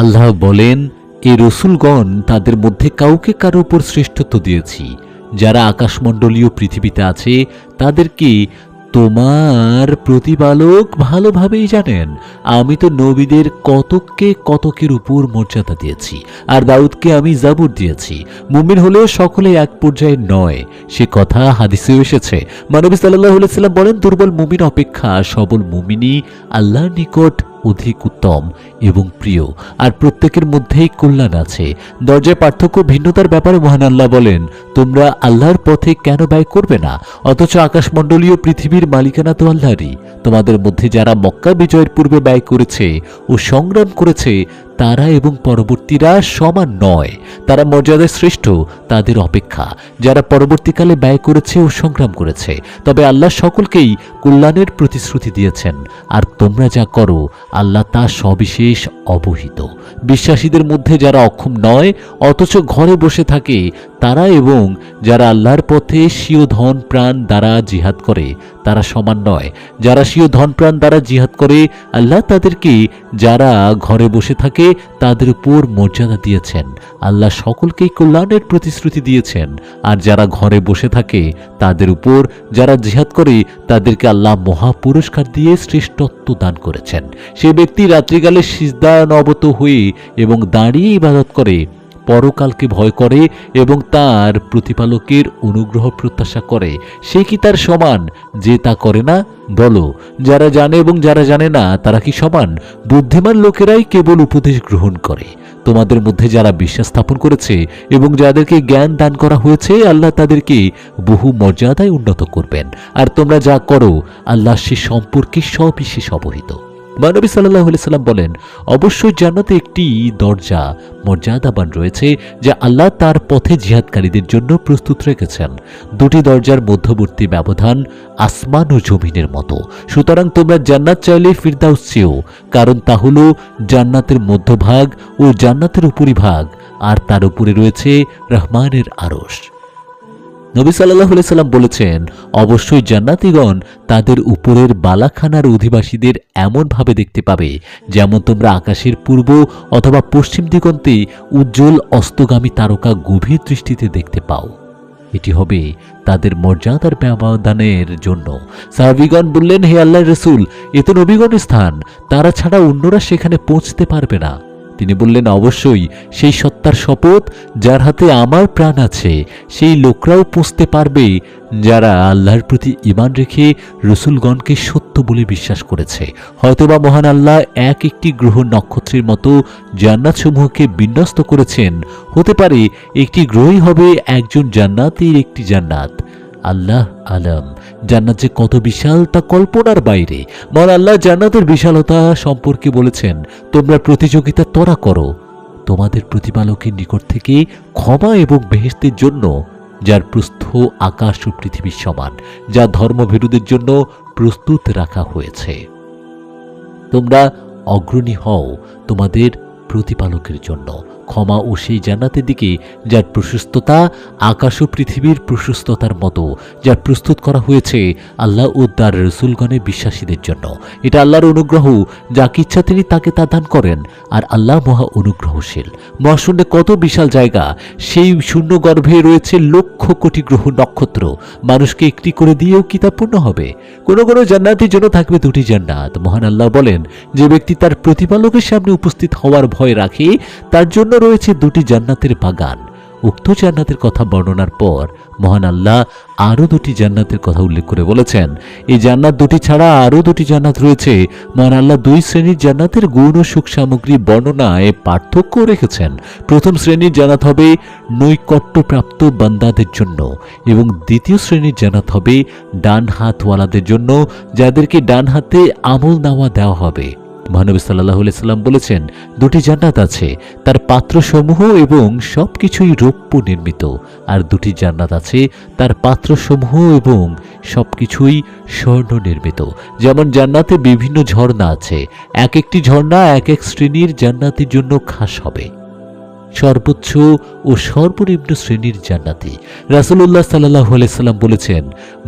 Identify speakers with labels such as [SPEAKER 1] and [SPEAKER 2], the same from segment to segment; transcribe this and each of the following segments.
[SPEAKER 1] আল্লাহ বলেন, এ রসুলগণ তাদের মধ্যে কাউকে কারও উপর শ্রেষ্ঠত্ব দিয়েছি। যারা আকাশমণ্ডলীয় পৃথিবীতে আছে, তাদেরকে তোমার প্রতিপালক ভালোভাবেই জানেন। আমি তো নবীদের কতককে কতকের উপর মর্যাদা দিয়েছি, আর দাউদকে আমি জাবুর দিয়েছি। মুমিন হলেও সকলে এক পর্যায়ে নয়। সে কথা হাদিসেও এসেছে। মানবী সাল্লাহ সাল্লাম বলেন, দুর্বল মুমিন অপেক্ষা সবল মুমিনই আল্লাহর নিকট অধিক উত্তম এবং প্রিয়। আর প্রত্যেকের মধ্যেই কল্যাণ আছে। দরজায় পার্থক্য ভিন্নতার ব্যাপারে মহান আল্লাহ বলেন, তোমরা আল্লাহর পথে কেন ব্যয় করবে না? অথচ আকাশমণ্ডলীয় পৃথিবীর মালিকানা তো আল্লাহরই। তোমাদের মধ্যে যারা মক্কা বিজয়ের পূর্বে ব্যয় করেছে ও সংগ্রাম করেছে তারা এবং পরবর্তীরা সমান নয়। তারা মর্যাদায় শ্রেষ্ঠ, তাদের অপেক্ষা। যারা পরবর্তীকালে ব্যয় করেছে ও সংগ্রাম করেছে, তবে আল্লাহ সকলকেই কল্যাণের প্রতিশ্রুতি দিয়েছেন। আর তোমরা যা করো, আল্লাহ তা সবিশেষ অবহিত। বিশ্বাসীদের মধ্যে যারা অক্ষম নয়, অথচ ঘরে বসে থাকে তারা এবং যারা আল্লাহর পথে স্বীয় ধন, প্রাণ দ্বারা জিহাদ করে, তারা সমান নয়। যারা স্বীয় ধন, প্রাণ দ্বারা জিহাদ করে, আল্লাহ তাদেরকে যারা ঘরে বসে থাকে, তাদের উপর মর্যাদা দিয়েছেন। আল্লাহ সকলকেই কল্যাণের প্রতিশ্রুতি দিয়েছেন। আর যারা ঘরে বসে থাকে, তাদের উপর যারা জিহাদ করে, তাদেরকে আল্লাহ মহা পুরস্কার দিয়ে শ্রেষ্ঠত্ব দান করেছেন। সে ব্যক্তি রাত্রিকালে সিজদানবত হয়ে এবং দাঁড়িয়ে ইবাদত করে পরকালকে ভয় করে এবং তার প্রতিপালকের অনুগ্রহ প্রত্যাশা করে। সে কি তার সমান? যে তা করে না, বলো। যারা জানে এবং যারা জানে না, তারা কি সমান? বুদ্ধিমান লোকেরাই কেবল উপদেশ গ্রহণ করে। তোমাদের মধ্যে যারা বিশ্বাস স্থাপন করেছে এবং যাদেরকে জ্ঞান দান করা হয়েছে, আল্লাহ তাদেরকে বহু মর্যাদায় উন্নত করবেন। আর তোমরা যা করো, আল্লাহ সে সম্পর্কে সবিশেষ অবহিত। মানবী সাল্লাহ সাল্লাম বলেন, অবশ্যই জান্নাতে একটি দরজা, মর্যাদাবান রয়েছে, যা আল্লাহ তার পথে জিহাদকারীদের জন্য প্রস্তুত রেখেছেন। দুটি দরজার মধ্যবর্তী ব্যবধান আসমান ও জমিনের মতো। সুতরাং তোমরা জান্নাত চাইলে ফিরদাউস চেও, কারণ তা হল জান্নাতের মধ্যভাগ ও জান্নাতের উপরিভাগ, আর তার উপরে রয়েছে রহমানের আরশ। নবী সাল্লাহ সাল্লাম বলেছেন, অবশ্যই জান্নাতিগণ তাদের উপরের বালাখানার অধিবাসীদের এমনভাবে দেখতে পাবে, যেমন তোমরা আকাশের পূর্ব অথবা পশ্চিম দিগন্তে উজ্জ্বল অস্তগামী তারকা গভীর দৃষ্টিতে দেখতে পাও। এটি হবে তাদের মর্যাদার ব্যবধানের জন্য। সাহাবিগণ বললেন, হে আল্লাহ রসুল, এ তো নবীগণের স্থান, তারা ছাড়া অন্যরা সেখানে পৌঁছতে পারবে না। তিনি বললেন, অবশ্যই, সেই সত্তার শপথ যার হাতে আমার প্রাণ আছে, সেই লোকরাও পুষতে পারবে যারা আল্লাহর প্রতি ইমান রেখে রসুলগণকে সত্য বলে বিশ্বাস করেছে। হয়তোবা মহান আল্লাহ এক একটি গ্রহ নক্ষত্রের মতো জান্নাতসমূহকে বিন্যস্ত করেছেন। হতে পারে, একটি গ্রহই হবে একজন জান্নাতের একটি জান্নাত। আল্লাহ আলম। জান্নাত যে কত বিশাল তা কল্পনার বাইরে। মন আল্লাহ জান্নাতের বিশালতা সম্পর্কে বলেছেন, তোমরা প্রতিযোগিতা তরা করো। তোমাদের প্রতিপালকের নিকট থেকে ক্ষমা এবং বেহেস্তের জন্য, যার প্রস্থ আকাশ ও পৃথিবীর সমান, যা ধর্মভীরুদের জন্য প্রস্তুত রাখা হয়েছে। তোমরা অগ্রণী হও তোমাদের প্রতিপালকের জন্য। ক্ষমা ও সেই জান্নাতের দিকে, যার প্রশস্ততা আকাশ ও পৃথিবীর প্রশস্ততার মতো, যার প্রস্তুত করা হয়েছে আল্লাহ ও তার রসুলগণের বিশ্বাসীদের জন্য। এটা আল্লাহর অনুগ্রহ, যাকে ইচ্ছা তিনি তাকে তা দান করেন, আর আল্লাহ মহা অনুগ্রহশীল। মহাশূন্যে কত বিশাল জায়গা, সেই শূন্য গর্ভে রয়েছে লক্ষ কোটি গ্রহ নক্ষত্র। মানুষকে একটি করে দিয়েও কিতাব পূর্ণ হবে? কোনো কোনো জান্নাতের জন্য থাকবে দুটি জান্নাত। মহান আল্লাহ বলেন, যে ব্যক্তি তার প্রতিপালকের সামনে উপস্থিত হওয়ার ভয় রাখে, তার জন্য রয়েছে দুটি জান্নাতের বাগান। উক্ত জান্নাতের কথা বর্ণনার পর মহান আল্লাহ আরও দুটি জান্নাতের কথা উল্লেখ করে বলেছেন, এই জান্নাত দুটি ছাড়া আরও দুটি জান্নাত রয়েছে। মহান আল্লাহ দুই শ্রেণির জান্নাতের গৌণ সুখ সামগ্রী বর্ণনায় পার্থক্য রেখেছেন। প্রথম শ্রেণির জান্নাত হবে নৈকট্যপ্রাপ্ত বান্দাদের জন্য এবং দ্বিতীয় শ্রেণির জান্নাত হবে ডান হাতওয়ালাদের জন্য, যাদেরকে ডান হাতে আমল নামা দেওয়া হবে। মহানবী সাল্লাহ সাল্লাম বলেছেন, দুটি জান্নাত আছে, তার পাত্রসমূহ এবং সব কিছুই রৌপ্য নির্মিত। আর দুটি জান্নাত আছে, তার পাত্রসমূহ এবং সব কিছুই স্বর্ণ নির্মিত। যেমন জান্নাতে বিভিন্ন ঝর্ণা আছে, এক একটি ঝর্ণা এক এক শ্রেণির জান্নাতির জন্য খাস হবে। সর্বোচ্চ ও সর্বনিম্ন শ্রেণির জান্নাতি। রাসুল্লাহ সাল্লাহ সাল্লাম বলেছেন,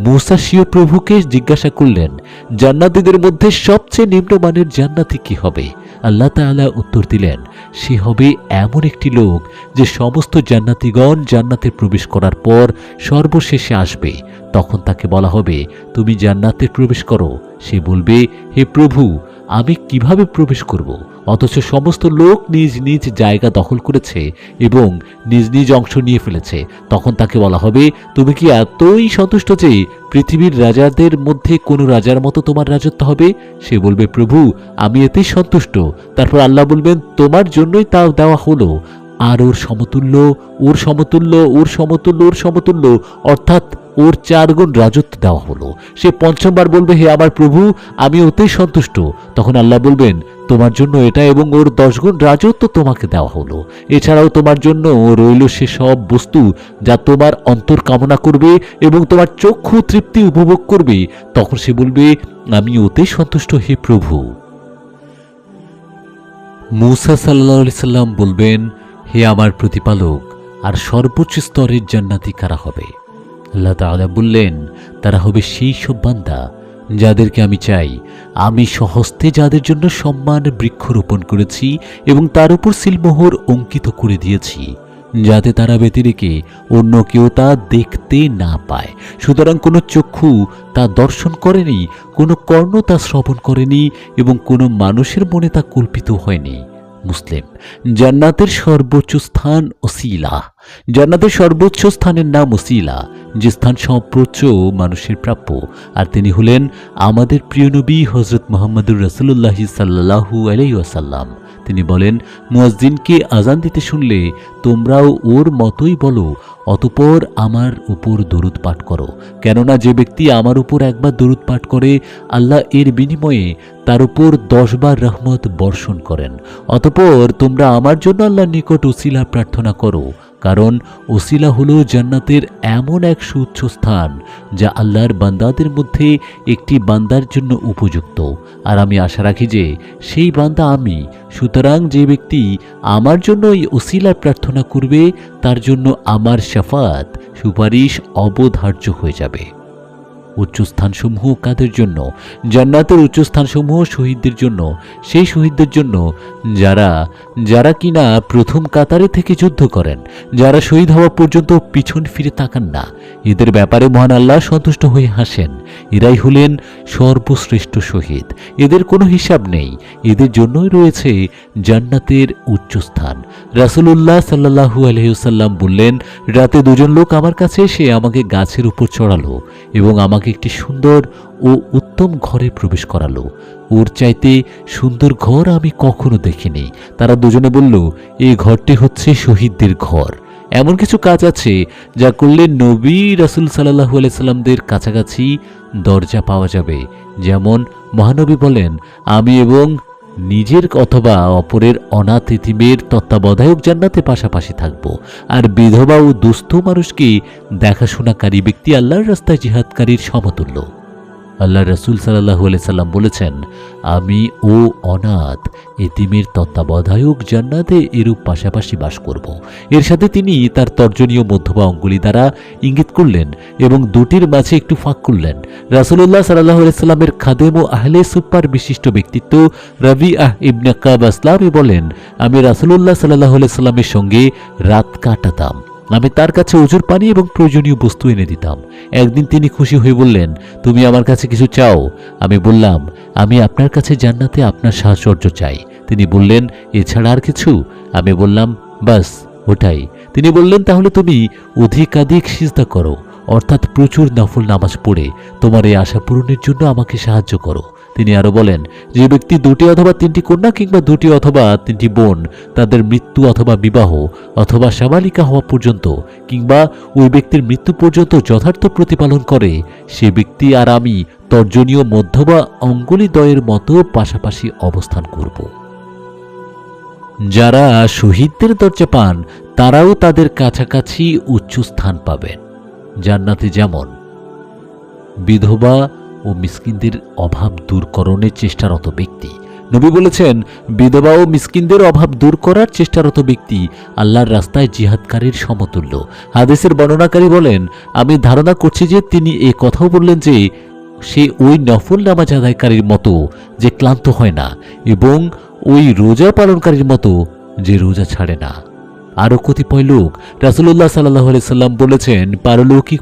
[SPEAKER 1] মুসা প্রভুকে জিজ্ঞাসা করলেন, জান্নাতিদের মধ্যে সবচেয়ে নিম্নমানের জান্নাতি কি হবে? আল্লাহ তাআলা উত্তর দিলেন, সে হবে এমন একটি লোক যে সমস্ত জান্নাতিগণ জান্নাতে প্রবেশ করার পর সর্বশেষে আসবে। তখন তাকে বলা হবে, তুমি জান্নাতে প্রবেশ করো। সে বলবে, হে প্রভু, আমি কীভাবে প্রবেশ করব? অথচ সমস্ত লোক নিজ নিজ জায়গা দখল করেছে এবং নিজ নিজ অংশ নিয়ে ফেলেছে। তখন তাকে বলা হবে, তুমি কি এতই সন্তুষ্ট যে পৃথিবীর রাজাদের মধ্যে কোনো রাজার মতো তোমার রাজত্ব হবে? সে বলবে, প্রভু, আমি এতেই সন্তুষ্ট। তারপর আল্লাহ বলবেন, তোমার জন্যই তা দেওয়া হলো। আর ওর সমতুল্য ওর সমতুল্য ওর সমতুল্য ওর সমতুল্য। অর্থাৎ ওর চার গুণ রাজত্ব দেওয়া হলো। সে পঞ্চমবার বলবে, হে আমার প্রভু, আমি ওতেই সন্তুষ্ট। তখন আল্লাহ বলবেন, তোমার জন্য এটা এবং ওর দশ গুণ রাজত্ব তোমাকে দেওয়া হলো। এছাড়াও তোমার জন্য রইল সে সব বস্তু যা তোমার অন্তর কামনা করবে এবং তোমার চক্ষু তৃপ্তি উপভোগ করবে। তখন সে বলবে, আমি ওতেই সন্তুষ্ট, হে প্রভু। মুসা সাল্লাহ সাল্লাম বলবেন, হে আমার প্রতিপালক, আর সর্বোচ্চ স্তরের জান্নাতি কারা হবে? আল্লাহ তাআলা বললেন, তারা হবে সেই সব বান্দা যাদেরকে আমি চাই। আমি সহস্তে যাদের জন্য সম্মান বৃক্ষরোপণ করেছি এবং তার উপর সিলমোহর অঙ্কিত করে দিয়েছি, যাতে তারা ব্যতিরেকে অন্য কেউ তা দেখতে না পায়। সুতরাং কোনো চক্ষু তা দর্শন করেনি, কোনো কর্ণ তা শ্রবণ করেনি এবং কোনো মানুষের মনে তা কল্পিত হয়নি। মুসলিম। জান্নাতের সর্বোচ্চ স্থান ওসিলা। জান্নাতের সর্বোচ্চ স্থানের নাম ওসিলা, যে স্থান সর্বোচ্চ মানুষের প্রাপ্য। আর তিনি হলেন আমাদের প্রিয় নবী হজরত মোহাম্মদুর রসুল্লাহি সাল্লাহু আলাইসাল্লাম তিনি বলেন, মুয়াজ্জিনকে আজান দিতে শুনলে তোমরাও ওর মতোই বলো, অতপর আমার উপর দরুদ পাঠ করো। কেননা যে ব্যক্তি আমার উপর একবার দরুদ পাঠ করে, আল্লাহ এর বিনিময়ে তার উপর দশবার রহমত বর্ষণ করেন। অতপর তোমরা আমার জন্য আল্লাহর নিকট উসিলা প্রার্থনা করো। কারণ ওসিলা হলো জান্নাতের এমন এক সুচ্ছ স্থান যা আল্লাহর বান্দাদের মধ্যে একটি বান্দার জন্য উপযুক্ত। আর আমি আশা রাখি যে সেই বান্দা আমি। সুতরাং যে ব্যক্তি আমার জন্য এই ওসিলার প্রার্থনা করবে, তার জন্য আমার সাফাত সুপারিশ অবধার্য হয়ে যাবে। উচ্চস্থানসমূহ কাদের জন্য? জান্নাতের উচ্চস্থানসমূহ শহীদদের জন্য। সেই শহীদদের জন্য যারা যারা কিনা প্রথম কাতারে থেকে যুদ্ধ করেন, যারা শহীদ হওয়া পর্যন্ত পিছন ফিরে তাকান না, এদের ব্যাপারে মহান আল্লাহ সন্তুষ্ট হয়ে হাসেন। এরাই হলেন সর্বশ্রেষ্ঠ শহীদ। এদের কোনো হিসাব নেই। এদের জন্যই রয়েছে জান্নাতের উচ্চস্থান। রাসুলুল্লাহ সাল্লাহু আলহিউসাল্লাম বললেন, রাতে দুজন লোক আমার কাছে এসে আমাকে গাছের উপর চড়ালো এবং আমাকে একটি সুন্দর ও উত্তম ঘরে প্রবেশ করালো। ওর চাইতে সুন্দর ঘর আমি কখনো দেখিনি। তারা দুজনে বলল এই ঘরটি হচ্ছে শহীদদের ঘর। এমন কিছু কাজ আছে যা করলে নবী রাসুল সাল্লাহু আলাইসাল্লামদের কাছাকাছি দরজা পাওয়া যাবে। যেমন মহানবী বলেন, আমি এবং নিজের অথবা অপরের অনাথ ইতিমের তত্ত্বাবধায়ক জান্নাতে পাশাপাশি থাকব। আর বিধবা ও দুস্থ মানুষকে দেখাশোনাকারী ব্যক্তি আল্লাহর রাস্তায় জিহাদকারীর সমতুল্য। আল্লাহ রসুল সাল্লাহ সাল্লাম বলেছেন, আমি ও অনাথ এতিমের তত্ত্বাবধায়ক জান্নাতে এরূপ পাশাপাশি বাস করব। এর সাথে তিনি তার তর্জনীয় মধ্যবা অঙ্গুলি দ্বারা ইঙ্গিত করলেন এবং দুটির মাঝে একটু ফাঁক করলেন। রাসুল্লাহ সাল্লাহ সাল্লামের খাদেম ও আহলে সুপার বিশিষ্ট ব্যক্তিত্ব রবি আহ ইবনে কাব বলেন, আমি রাসুল্লাহ সাল্লাহ সাল্লামের সঙ্গে রাত কাটাতাম। আমি তার কাছে ওজোর পানি এবং প্রয়োজনীয় বস্তু এনে দিতাম। একদিন তিনি খুশি হয়ে বললেন, তুমি আমার কাছে কিছু চাও? আমি বললাম, আমি আপনার কাছে জান্নাতে আপনার সাহচর্য চাই। তিনি বললেন, এছাড়া আর কিছু? আমি বললাম, বাস, ওটাই। তিনি বললেন, তাহলে তুমি অধিকাধিক সিজদা করো। অর্থাৎ প্রচুর নফল নামাজ পড়ে। তোমার এই আশা পূরণের জন্য আমাকে সাহায্য করো। তিনি আরও বলেন, যে ব্যক্তি দুটি অথবা তিনটি কন্যা কিংবা দুটি অথবা তিনটি বোন, তাদের মৃত্যু অথবা বিবাহ অথবা সাবালিকা হওয়া পর্যন্ত কিংবা ওই ব্যক্তির মৃত্যু পর্যন্ত যথার্থ প্রতিপালন করে, সে ব্যক্তি আর আমি তর্জনীয় মধ্যবা অঙ্গুলিদয়ের মতো পাশাপাশি অবস্থান করব। যারা শহীদদের দরজা পান, তারাও তাদের কাছাকাছি উচ্চ স্থান পাবেন। জান্নাতে যেমন। বিধবা ও মিসকিনদের অভাব দূরকরণের চেষ্টারত ব্যক্তি। নবী বলেছেন, বিধবা ও মিসকিনদের অভাব দূর করার চেষ্টারত ব্যক্তি আল্লাহর রাস্তায় জিহাদকারীর সমতুল্য। হাদিসের বর্ণনাকারী বলেন, আমি ধারণা করছি যে তিনি এ কথাও বললেন যে, সে ওই নফল নামাজ আদায়কারীর মতো যে ক্লান্ত হয় না এবং ওই রোজা পালনকারীর মতো যে রোজা ছাড়ে না। আরও কতিপয় লোক রাসুল্লাহ সাল্লাহ সাল্লাম বলেছেন পারলৌকিক